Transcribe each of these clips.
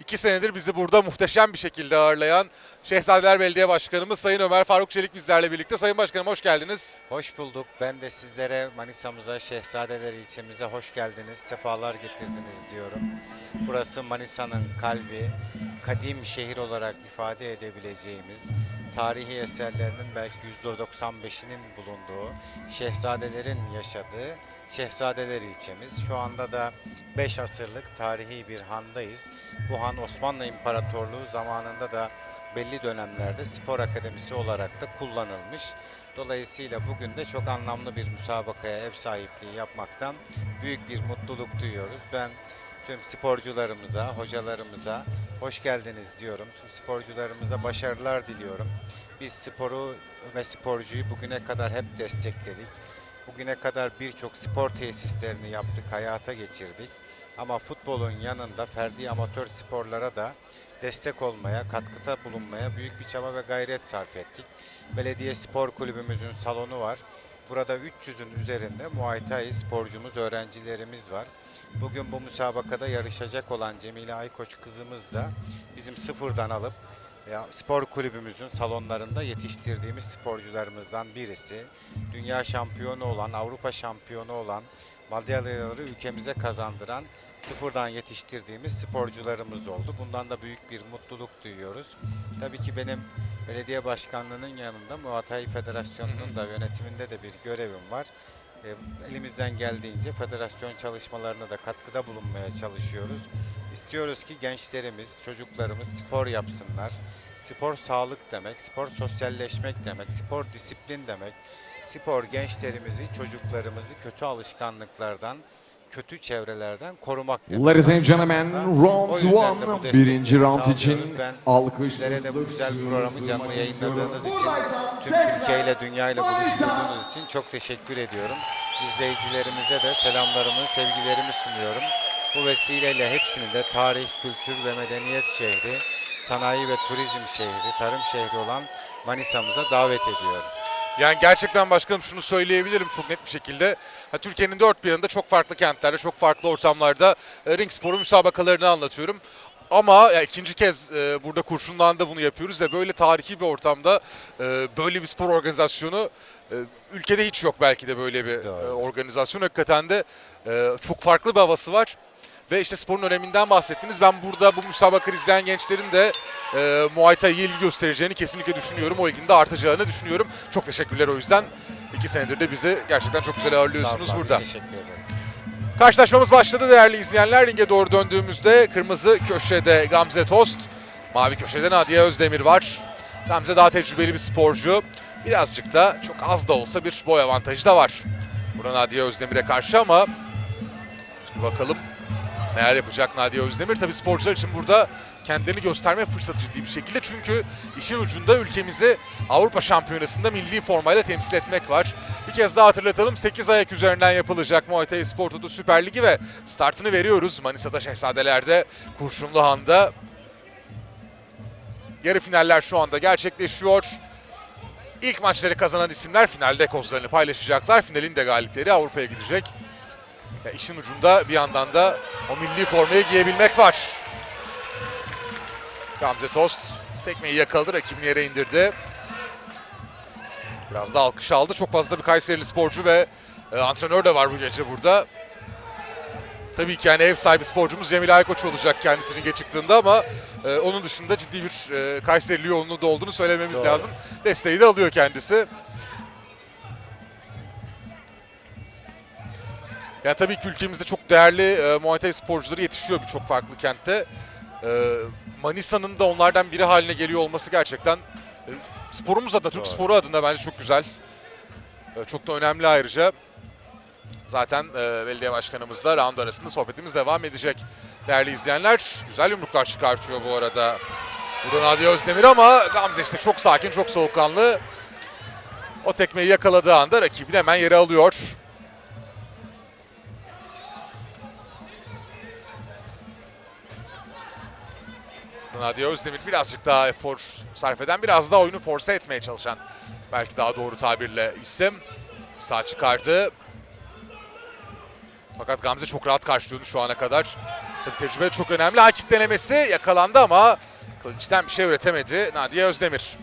iki senedir bizi burada muhteşem bir şekilde ağırlayan Şehzadeler Belediye Başkanımız Sayın Ömer Faruk Çelik bizlerle birlikte. Sayın Başkanım hoş geldiniz. Hoş bulduk. Ben de sizlere Manisa'mıza, Şehzadeler ilçemize hoş geldiniz, sefalar getirdiniz diyorum. Burası Manisa'nın kalbi, kadim şehir olarak ifade edebileceğimiz, tarihi eserlerinin belki %95'inin bulunduğu, şehzadelerin yaşadığı Şehzadeler ilçemiz. Şu anda da 5 asırlık tarihi bir handayız. Bu han Osmanlı İmparatorluğu zamanında da belli dönemlerde spor akademisi olarak da kullanılmış. Dolayısıyla bugün de çok anlamlı bir müsabakaya ev sahipliği yapmaktan büyük bir mutluluk duyuyoruz. Ben tüm sporcularımıza, hocalarımıza hoş geldiniz diyorum. Tüm sporcularımıza başarılar diliyorum. Biz sporu ve sporcuyu bugüne kadar hep destekledik. Bugüne kadar birçok spor tesislerini yaptık, hayata geçirdik. Ama futbolun yanında ferdi amatör sporlara da destek olmaya, katkıda bulunmaya büyük bir çaba ve gayret sarf ettik. Belediye Spor Kulübümüzün salonu var. Burada 300'ün üzerinde Muay Thai sporcumuz, öğrencilerimiz var. Bugün bu müsabakada yarışacak olan Cemile Aykoç kızımız da bizim sıfırdan alıp ya, spor kulübümüzün salonlarında yetiştirdiğimiz sporcularımızdan birisi. Dünya şampiyonu olan, Avrupa şampiyonu olan, madalyaları ülkemize kazandıran sıfırdan yetiştirdiğimiz sporcularımız oldu. Bundan da büyük bir mutluluk duyuyoruz. Tabii ki benim belediye başkanlığının yanında Muay Federasyonu'nun da yönetiminde de bir görevim var. E, Elimizden geldiğince federasyon çalışmalarına da katkıda bulunmaya çalışıyoruz. İstiyoruz ki gençlerimiz, çocuklarımız spor yapsınlar. Spor sağlık demek, spor sosyalleşmek demek, spor disiplin demek. Spor gençlerimizi, çocuklarımızı kötü alışkanlıklardan, kötü çevrelerden korumak demek. Ladies and gentlemen, round one, birinci round için alkışlarınızı Sizlere de bu güzel programı canlı yayınladığınız için, tüm Türkiye ile dünya ile buluşturduğunuz için çok teşekkür ediyorum. İzleyicilerimize de selamlarımı, sevgilerimi sunuyorum. Bu vesileyle hepsini de tarih, kültür ve medeniyet şehri, sanayi ve turizm şehri, tarım şehri olan Manisa'mıza davet ediyorum. Yani gerçekten başkanım şunu söyleyebilirim çok net bir şekilde. Türkiye'nin dört bir yanında çok farklı kentlerde, çok farklı ortamlarda e, ring sporu müsabakalarını anlatıyorum. Ama ya, ikinci kez e, burada Kurşunluğan'da bunu yapıyoruz ve böyle tarihi bir ortamda e, böyle bir spor organizasyonu ülkede hiç yok belki de böyle bir Doğru. e, organizasyon. Hakikaten de e, çok farklı bir havası var. Ve işte sporun öneminden bahsettiniz. Ben burada bu müsabakayı izleyen gençlerin de e, Muay Thai'ye ilgi göstereceğini kesinlikle düşünüyorum. O ilginin de artacağını düşünüyorum. Çok teşekkürler o yüzden. İki senedir de bizi gerçekten çok güzel ağırlıyorsunuz Sağ olun, burada. Teşekkür ederiz. Karşılaşmamız başladı değerli izleyenler. Ringe doğru döndüğümüzde kırmızı köşede Gamze Tost, mavi köşede Nadia Özdemir var. Gamze daha tecrübeli bir sporcu. Birazcık da çok az da olsa bir boy avantajı da var. Burada Nadia Özdemir'e karşı ama şimdi bakalım neler yapacak Nadia Özdemir. Tabii sporcular için burada kendilerini gösterme fırsatı ciddi bir şekilde. Çünkü işin ucunda ülkemizi Avrupa Şampiyonası'nda milli formayla temsil etmek var. Bir kez daha hatırlatalım 8 ayak üzerinden yapılacak Muay Thai Spor Toto Süper Ligi ve startını veriyoruz. Manisa'da Şehzadeler'de, Kurşunluhan'da. Yarı finaller şu anda gerçekleşiyor. İlk maçları kazanan isimler finalde kozlarını paylaşacaklar. Finalin de galipleri Avrupa'ya gidecek. Ya işin ucunda bir yandan da o milli formayı giyebilmek var. Gamze Tost tekmeyi yakaladı, rakibini yere indirdi. Biraz da alkış aldı. Çok fazla bir Kayserili sporcu ve e, antrenör de var bu gece burada. Tabii ki yani ev sahibi sporcumuz Cemil Aykoç olacak kendisi ringe çıktığında ama e, onun dışında ciddi bir e, Kayserili yoğunluğu da olduğunu söylememiz Doğru. lazım. Desteği de alıyor kendisi. Yani tabii ki ülkemizde çok değerli e, Muay Thai sporcuları yetişiyor birçok farklı kentte. E, Manisa'nın da onlardan biri haline geliyor olması gerçekten e, sporumuz adına, Türk Doğru. sporu adına bence çok güzel. E, çok da önemli ayrıca. Zaten e, belediye başkanımızla round arasında sohbetimiz devam edecek. Değerli izleyenler, güzel yumruklar çıkartıyor bu arada. Burada Nadia Özdemir ama Gamze işte çok sakin, çok soğukkanlı. O tekmeyi yakaladığı anda rakibini hemen yere alıyor. Nadia Özdemir birazcık daha efor sarf eden, biraz daha oyunu force etmeye çalışan belki daha doğru tabirle isim. Sağ çıkardı. Fakat Gamze çok rahat karşılıyordu şu ana kadar. Tabii tecrübe çok önemli. Hakip denemesi yakalandı ama kılıçtan bir şey üretemedi Nadia Özdemir.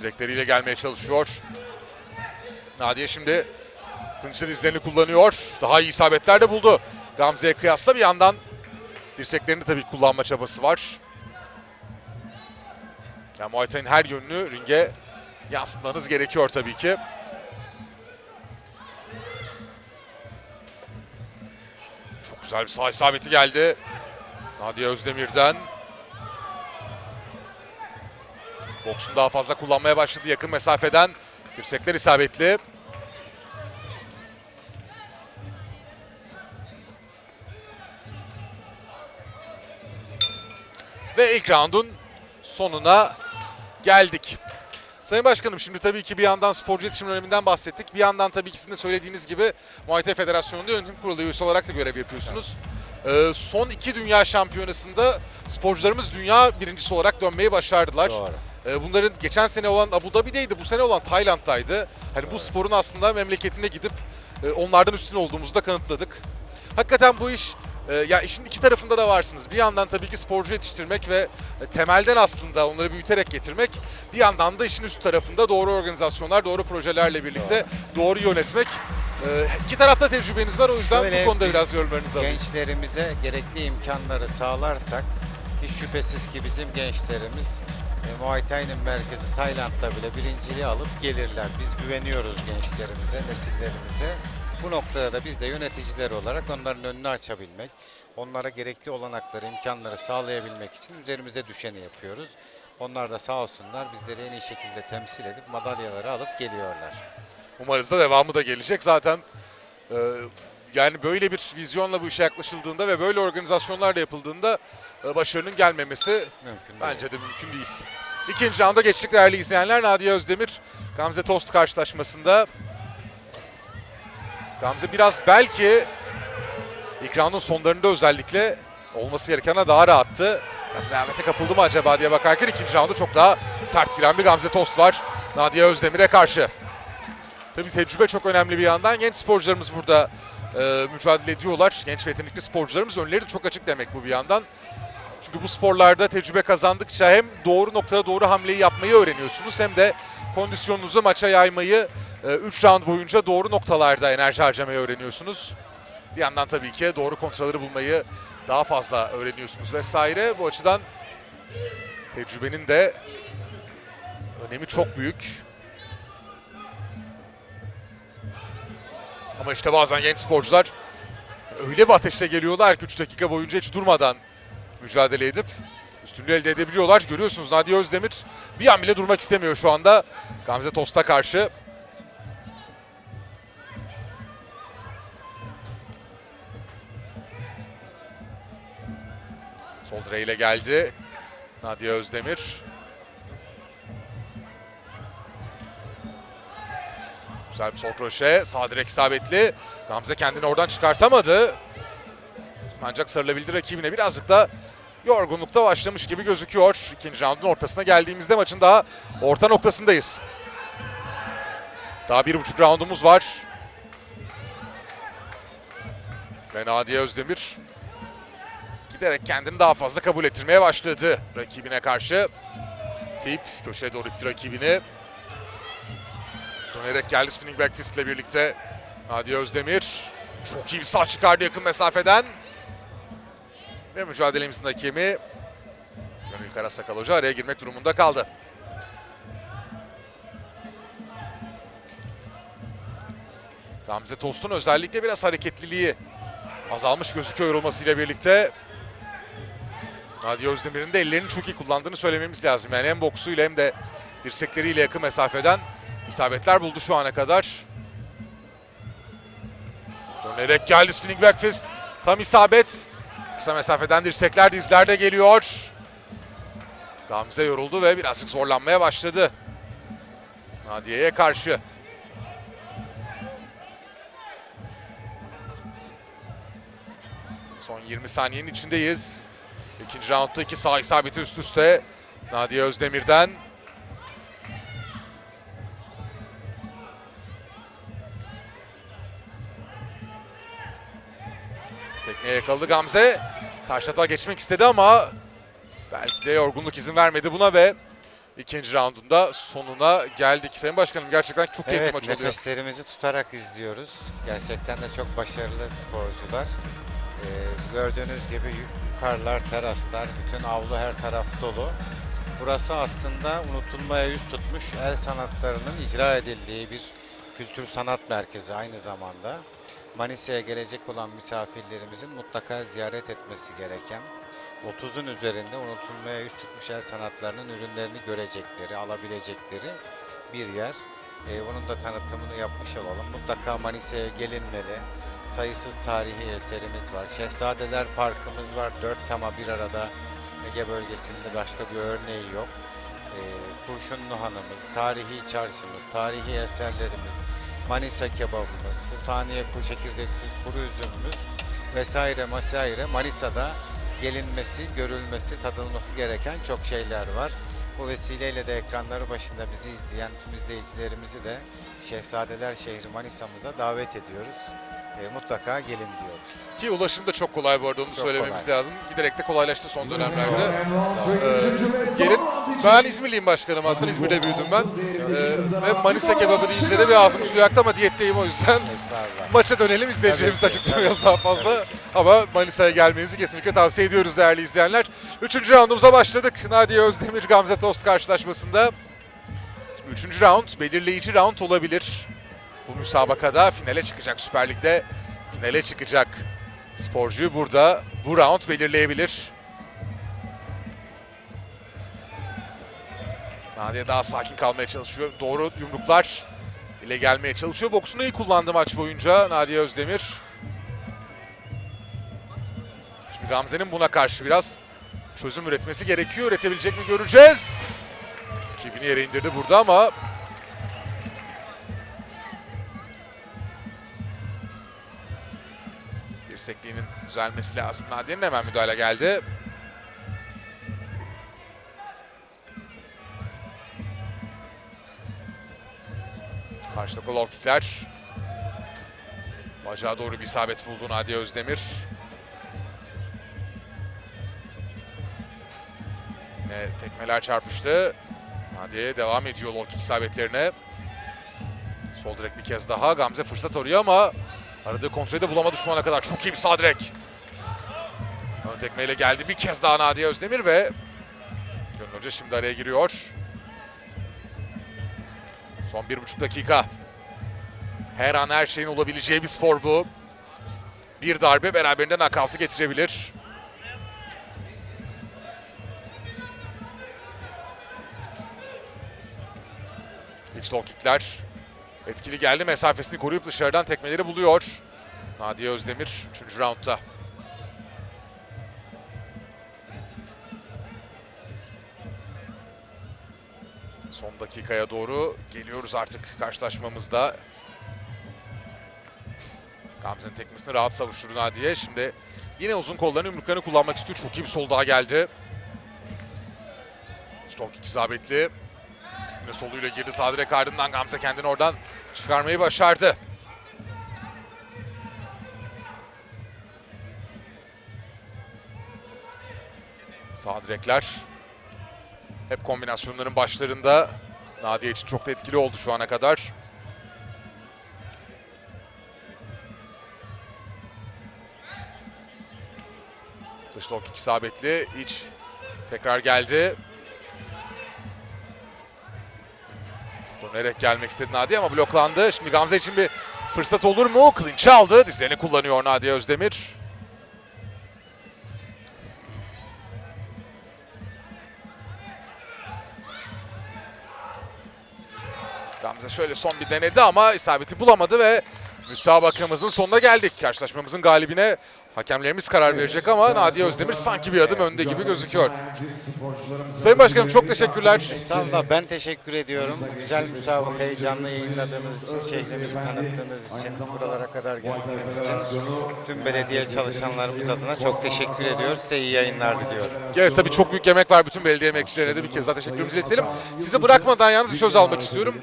Direkleriyle gelmeye çalışıyor. Nadia şimdi kılıçlı dizlerini kullanıyor. Daha iyi isabetler de buldu. Gamze'ye kıyasla bir yandan dirseklerini tabii kullanma çabası var. Yani Muay her yönünü ringe yansıtmanız gerekiyor tabii ki. Güzel bir sağ isabeti geldi. Nadia Özdemir'den. Boksunu daha fazla kullanmaya başladı yakın mesafeden. Dirsekler isabetli. Ve ilk roundun sonuna geldik. Sayın Başkanım şimdi tabii ki bir yandan sporcu iletişim öneminden bahsettik. Bir yandan tabii ki sizin de söylediğiniz gibi Muay Thai Federasyonu'nda yönetim kurulu üyesi olarak da görev yapıyorsunuz. Ee, son iki dünya şampiyonasında sporcularımız dünya birincisi olarak dönmeyi başardılar. Doğru. Ee, Bunların geçen sene olan Abu Dhabi'deydi, bu sene olan Tayland'daydı. Hani bu sporun aslında memleketine gidip e, onlardan üstün olduğumuzu da kanıtladık. Hakikaten bu iş, e, ya işin iki tarafında da varsınız. Bir yandan tabii ki sporcu yetiştirmek ve temelden aslında onları büyüterek getirmek. Bir yandan da işin üst tarafında doğru organizasyonlar, doğru projelerle birlikte doğru yönetmek. E, İki tarafta tecrübeniz var o yüzden Şöyle bu konuda biz biraz yorumlarınızı alayım. Gençlerimize gerekli imkanları sağlarsak hiç şüphesiz ki bizim gençlerimiz e, Muay Thai'nin merkezi Tayland'da bile birinciliği alıp gelirler. Biz güveniyoruz gençlerimize, nesillerimize. Bu noktada da biz de yöneticiler olarak onların önünü açabilmek, onlara gerekli olanakları, imkanları sağlayabilmek için üzerimize düşeni yapıyoruz. Onlar da sağ olsunlar bizleri en iyi şekilde temsil edip madalyaları alıp geliyorlar. Umarız da devamı da gelecek. Zaten e, yani böyle bir vizyonla bu işe yaklaşıldığında ve böyle organizasyonlarla yapıldığında e, başarının gelmemesi Mümkün değil. bence de mümkün değil. İkinci rounda geçtik değerli izleyenler. Nadia Özdemir Gamze Tost karşılaşmasında. Gamze biraz belki ilk roundun sonlarında özellikle olması gerekene daha rahattı. Biraz rehavete kapıldı mı acaba diye bakarken ikinci rounda çok daha sert giren bir Gamze Tost var. Nadia Özdemir'e karşı. Tabii tecrübe çok önemli bir yandan. Genç sporcularımız burada e, mücadele ediyorlar. Genç ve yetenekli sporcularımız önleri çok açık demek bu bir yandan. Çünkü bu sporlarda tecrübe kazandıkça hem doğru noktada doğru hamleyi yapmayı öğreniyorsunuz hem de kondisyonunuzu maça yaymayı 3 round boyunca doğru noktalarda enerji harcamayı öğreniyorsunuz. Bir yandan tabii ki doğru kontraları bulmayı daha fazla öğreniyorsunuz vesaire. Bu açıdan tecrübenin de önemi çok büyük. Ama işte bazen genç sporcular öyle bir ateşle geliyorlar ki 3 dakika boyunca hiç durmadan mücadele edip üstünlüğü elde edebiliyorlar. Görüyorsunuz Nadia Özdemir bir an bile durmak istemiyor şu anda Gamze Tost'a karşı. Sol direğiyle geldi Nadia Özdemir. Güzel bir sol kroşe. Sağ direk isabetli. Gamze kendini oradan çıkartamadı. Ancak sarılabildi rakibine. Birazcık da yorgunlukta başlamış gibi gözüküyor. İkinci roundun ortasına geldiğimizde maçın daha orta noktasındayız. Daha bir buçuk roundumuz var. Ve Nadia Özdemir giderek kendini daha fazla kabul ettirmeye başladı rakibine karşı. Tip köşeye doğru itti rakibini. Dönerek geldi spinning back fist ile birlikte. Nadia Özdemir çok iyi bir sağ çıkardı yakın mesafeden. Ve mücadelemizin hakemi Gönül Karasakal Hoca araya girmek durumunda kaldı. Gamze Tost'un özellikle biraz hareketliliği azalmış gözüküyor yorulmasıyla birlikte. Nadia Özdemir'in de ellerini çok iyi kullandığını söylememiz lazım. Yani hem boksuyla hem de dirsekleriyle yakın mesafeden isabetler buldu şu ana kadar. Dönerek geldi spinning back fist. Tam isabet. Kısa mesafeden dirsekler dizlerde geliyor. Gamze yoruldu ve birazcık zorlanmaya başladı. Nadia'ya karşı. Son 20 saniyenin içindeyiz. İkinci roundda iki sağ isabeti üst üste. Nadia Özdemir'den. Yakaladı Gamze. Karşı hata geçmek istedi ama belki de yorgunluk izin vermedi buna ve ikinci raundunda sonuna geldik. Sayın Başkanım gerçekten çok keyifli Evet maç oluyor. nefeslerimizi tutarak izliyoruz. Gerçekten de çok başarılı sporcular. Ee, gördüğünüz gibi yukarılar, teraslar, bütün avlu her taraf dolu. Burası aslında unutulmaya yüz tutmuş el sanatlarının icra edildiği bir kültür sanat merkezi aynı zamanda. Manisa'ya gelecek olan misafirlerimizin mutlaka ziyaret etmesi gereken 30'un üzerinde unutulmaya yüz tutmuş el sanatlarının ürünlerini görecekleri, alabilecekleri bir yer. Ee, onun da tanıtımını yapmış olalım. Mutlaka Manisa'ya gelinmeli. Sayısız tarihi eserimiz var. Şehzadeler Parkımız var. Dört tema bir arada Ege bölgesinde başka bir örneği yok. Ee, Kurşunlu Hanımız, tarihi çarşımız, tarihi eserlerimiz, Manisa kebabımız, Sultaniye kuru çekirdeksiz kuru üzümümüz vesaire vesaire Manisa'da gelinmesi, görülmesi, tadılması gereken çok şeyler var. Bu vesileyle de ekranları başında bizi izleyen tüm izleyicilerimizi de Şehzadeler şehri Manisa'mıza davet ediyoruz. Ee, mutlaka gelin diyoruz. Ki ulaşım da çok kolay bu arada onu Çok söylememiz kolay. lazım. Giderek de kolaylaştı son dönemlerde. Ee, Gelin. Ben İzmirliyim başkanım aslında. İzmir'de büyüdüm ben. Ee, ve Manisa kebabı deyince de bir ağzım suyu aktı ama diyetteyim o yüzden. Maça dönelim izleyicilerimizi de Tabii ki, açıklamayalım daha fazla. Ama Manisa'ya gelmenizi kesinlikle tavsiye ediyoruz değerli izleyenler. Üçüncü roundumuza başladık. Nadia Özdemir Gamze Tost karşılaşmasında. Şimdi üçüncü round belirleyici round olabilir. Bu müsabakada finale çıkacak Süper Lig'de. Finale çıkacak sporcuyu burada bu round belirleyebilir. Nadia daha sakin kalmaya çalışıyor. Doğru yumruklar ile gelmeye çalışıyor. Boksunu iyi kullandı maç boyunca Nadia Özdemir. Şimdi Gamze'nin buna karşı biraz çözüm üretmesi gerekiyor. Üretebilecek mi göreceğiz. Rakibini yere indirdi burada ama dirsekliğinin düzelmesi lazım. Nadia'nın hemen müdahale geldi. Karşılıklı low kickler. Bacağa doğru bir isabet buldu Nadia Özdemir. Yine tekmeler çarpıştı. Nadia'ya devam ediyor low kick isabetlerine. Sol direk bir kez daha. Gamze fırsat arıyor ama aradığı kontrolü de bulamadı şu ana kadar. Çok iyi bir sağ direk. Ön tekmeyle geldi bir kez daha Nadia Özdemir ve Gönül Hoca şimdi araya giriyor. Son bir buçuk dakika. Her an her şeyin olabileceği bir spor bu. Bir darbe beraberinde nakavtı getirebilir. İç low kickler. Etkili geldi. Mesafesini koruyup dışarıdan tekmeleri buluyor. Nadia Özdemir 3. roundda. Son dakikaya doğru geliyoruz artık karşılaşmamızda. Gamze'nin tekmesini rahat savuşturdu Nadia. Şimdi yine uzun kollarını yumruklarını kullanmak istiyor. Çok iyi bir sol daha geldi. Çok isabetli. Yine soluyla girdi sağ direk ardından Gamze kendini oradan çıkarmayı başardı. Sağ direkler hep kombinasyonların başlarında Nadia için çok da etkili oldu şu ana kadar. Dış kick isabetli. iç tekrar geldi. Dönerek gelmek istedi Nadia ama bloklandı. Şimdi Gamze için bir fırsat olur mu? Kılıç aldı. Dizlerini kullanıyor Nadia Özdemir. Gamze şöyle son bir denedi ama isabeti bulamadı ve müsabakamızın sonuna geldik. Karşılaşmamızın galibine hakemlerimiz karar verecek ama Nadia Özdemir sanki bir adım önde gibi gözüküyor. Sayın Başkanım çok teşekkürler. Estağfurullah ben teşekkür ediyorum. Güzel müsabakayı canlı yayınladığınız için, şehrimizi tanıttığınız için, buralara kadar geldiğiniz için tüm belediye çalışanlarımız adına çok teşekkür ediyoruz. Size iyi yayınlar diliyorum. Evet tabii çok büyük emek var bütün belediye emekçilerine de bir kez daha teşekkürümüzü iletelim. Sizi bırakmadan yalnız bir söz almak istiyorum.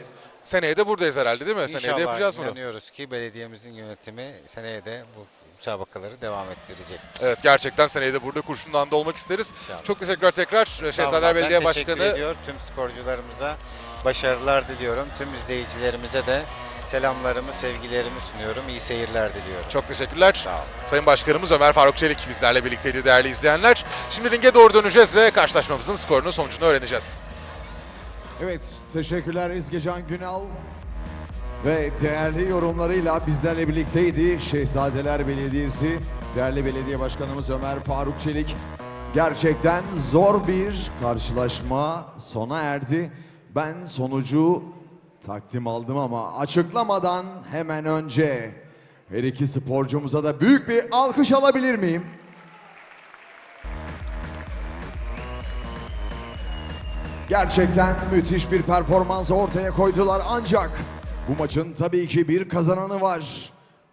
Seneye de buradayız herhalde değil mi? Seneye de İnşallah yapacağız bunu. inanıyoruz ki belediyemizin yönetimi seneye de bu müsabakaları devam ettirecektir. Evet gerçekten seneye de burada Kurşunlu'da olmak isteriz. İnşallah. Çok teşekkürler tekrar olun. Belediye ben teşekkür Başkanı. ediyor. Tüm sporcularımıza başarılar diliyorum. Tüm izleyicilerimize de selamlarımı, sevgilerimi sunuyorum. İyi seyirler diliyorum. Çok teşekkürler. Sağ olun. Sayın Başkanımız Ömer Faruk Çelik bizlerle birlikteydi değerli izleyenler. Şimdi ringe doğru döneceğiz ve karşılaşmamızın skorunu sonucunu öğreneceğiz. Evet, teşekkürler İzgecan Günal. Ve değerli yorumlarıyla bizlerle birlikteydi Şehzadeler Belediyesi, değerli belediye başkanımız Ömer Faruk Çelik. Gerçekten zor bir karşılaşma sona erdi. Ben sonucu takdim aldım ama açıklamadan hemen önce her iki sporcumuza da büyük bir alkış alabilir miyim? Gerçekten müthiş bir performans ortaya koydular ancak bu maçın tabii ki bir kazananı var.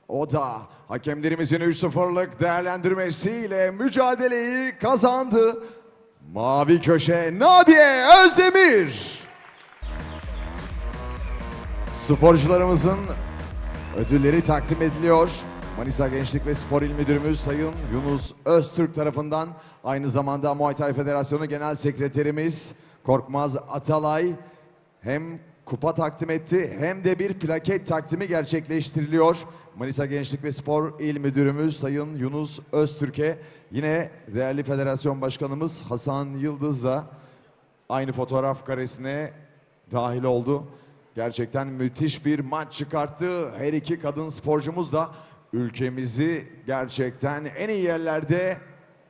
O da hakemlerimizin 3-0'lık değerlendirmesiyle mücadeleyi kazandı. Mavi köşe Nadiye Özdemir. Sporcularımızın ödülleri takdim ediliyor. Manisa Gençlik ve Spor İl Müdürümüz Sayın Yunus Öztürk tarafından aynı zamanda Muay Thai Federasyonu Genel Sekreterimiz Korkmaz Atalay hem kupa takdim etti hem de bir plaket taktimi gerçekleştiriliyor. Manisa Gençlik ve Spor İl Müdürümüz Sayın Yunus Öztürk'e yine değerli federasyon başkanımız Hasan Yıldız da aynı fotoğraf karesine dahil oldu. Gerçekten müthiş bir maç çıkarttı. Her iki kadın sporcumuz da ülkemizi gerçekten en iyi yerlerde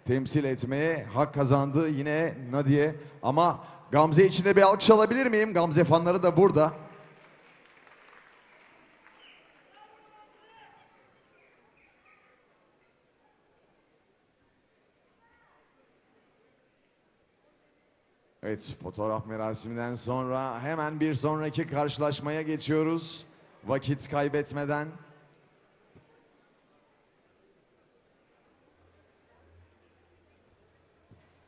temsil etmeye hak kazandı. Yine Nadiye ama Gamze için de bir alkış alabilir miyim? Gamze fanları da burada. Evet fotoğraf merasiminden sonra hemen bir sonraki karşılaşmaya geçiyoruz. Vakit kaybetmeden.